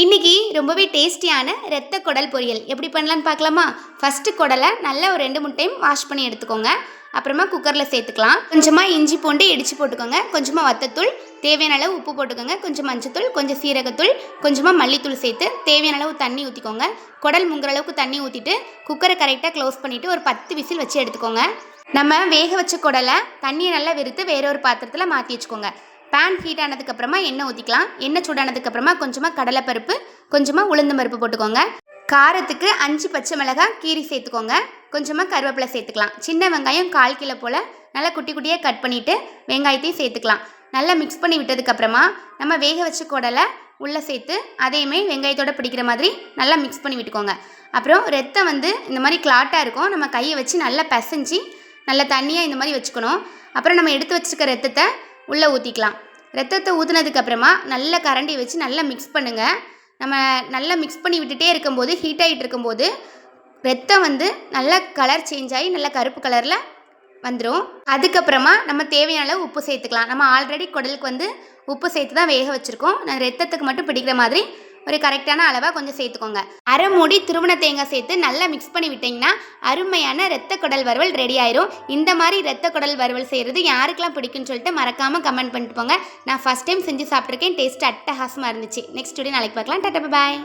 இன்றைக்கி ரொம்பவே டேஸ்டியான ரத்த குடல் பொரியல். எப்படி பண்ணலான்னு பார்க்கலாமா? ஃபஸ்ட்டு குடலை நல்லா ஒரு ரெண்டு மூணு டைம் வாஷ் பண்ணி எடுத்துக்கோங்க. அப்புறமா குக்கரில் சேர்த்துக்கலாம். கொஞ்சமாக இஞ்சி பூண்டு இடித்து போட்டுக்கோங்க. கொஞ்சமாக வத்தத்தூள் தேவையான அளவு உப்பு போட்டுக்கோங்க. கொஞ்சம் மஞ்சத்தூள் கொஞ்சம் சீரகத்தூள் கொஞ்சமாக மல்லித்தூள் சேர்த்து தேவையான அளவு தண்ணி ஊற்றிக்கோங்க குடல் முங்குற அளவுக்கு தண்ணி ஊற்றிட்டு குக்கரை கரெக்டாக க்ளோஸ் பண்ணிவிட்டு ஒரு பத்து விசில் வச்சு எடுத்துக்கோங்க. நம்ம வேக வச்ச குடலை தண்ணியை நல்லா வெறுத்து வேற ஒரு பாத்திரத்தில் மாற்றி வச்சுக்கோங்க. பேன் ஹீட் ஆனதுக்கப்புறமா எண்ணெய் ஊற்றிக்கலாம் எண்ணெய் சூடானதுக்கப்புறமா கொஞ்சமாக கடலைப்பருப்பு கொஞ்சமாக உளுந்து பருப்பு போட்டுக்கோங்க. காரத்துக்கு அஞ்சு பச்சை மிளகாய் கீரி சேர்த்துக்கோங்க. கொஞ்சமாக கருவேப்பிலை சேர்த்துக்கலாம். சின்ன வெங்காயம் கால் கிலோ போல் நல்லா குட்டி குட்டியாக கட் பண்ணிவிட்டு வெங்காயத்தையும் சேர்த்துக்கலாம். நல்லா மிக்ஸ் பண்ணி விட்டதுக்கப்புறமா நம்ம வேக வச்ச குடலை உள்ளே சேர்த்து அதையுமே வெங்காயத்தோட பிடிக்கிற மாதிரி நல்லா மிக்ஸ் பண்ணி விட்டுக்கோங்க. அப்புறம் ரத்தம் வந்து இந்த மாதிரி கிளாட்டாக இருக்கும். நம்ம கையை வச்சு நல்லா பிசைஞ்சு நல்லா தண்ணியாக இந்த மாதிரி வச்சுக்கணும். அப்புறம் நம்ம எடுத்து வச்சுருக்க ரத்தத்தை உள்ளே ஊற்றிக்கலாம் ரத்தத்தை ஊற்றினதுக்கப்புறமா நல்ல கரண்டி வச்சு நல்லா மிக்ஸ் பண்ணுங்கள் நம்ம நல்லா மிக்ஸ் பண்ணி விட்டுட்டே இருக்கும்போது ஹீட் ஆகிட்டு இருக்கும்போது ரத்தம் வந்து நல்லா கலர் சேஞ்ச் ஆகி நல்லா கருப்பு கலரில் வந்துடும் அதுக்கப்புறமா நம்ம தேவையான அளவு உப்பு சேர்த்துக்கலாம். நம்ம ஆல்ரெடி குடலுக்கு வந்து உப்பு சேர்த்து தான் வேக வச்சுருக்கோம். நான் ரத்தத்துக்கு மட்டும் பிடிக்கிற மாதிரி ஒரு கரெக்டான அளவாக கொஞ்சம் சேர்த்துக்கோங்க. அரை மூடி திருவண தேங்காய் சேர்த்து நல்லா மிக்ஸ் பண்ணி விட்டிங்கன்னா அருமையான ரத்த குடல் வறுவல் ரெடி ஆயிரும். இந்த மாதிரி ரத்த குடல் வறுவல் செய்கிறது யாருக்கெல்லாம் பிடிக்கும்னு சொல்லிட்டு மறக்காமல் கமெண்ட் பண்ணிட்டு போங்க. நான் ஃபஸ்ட் டைம் செஞ்சு சாப்பிட்ருக்கேன் டேஸ்ட் அட்டகாசமாக இருந்துச்சு. நெக்ஸ்ட் வீடியோ நாளைக்கு பார்க்கலாம். டாட்டா பாய்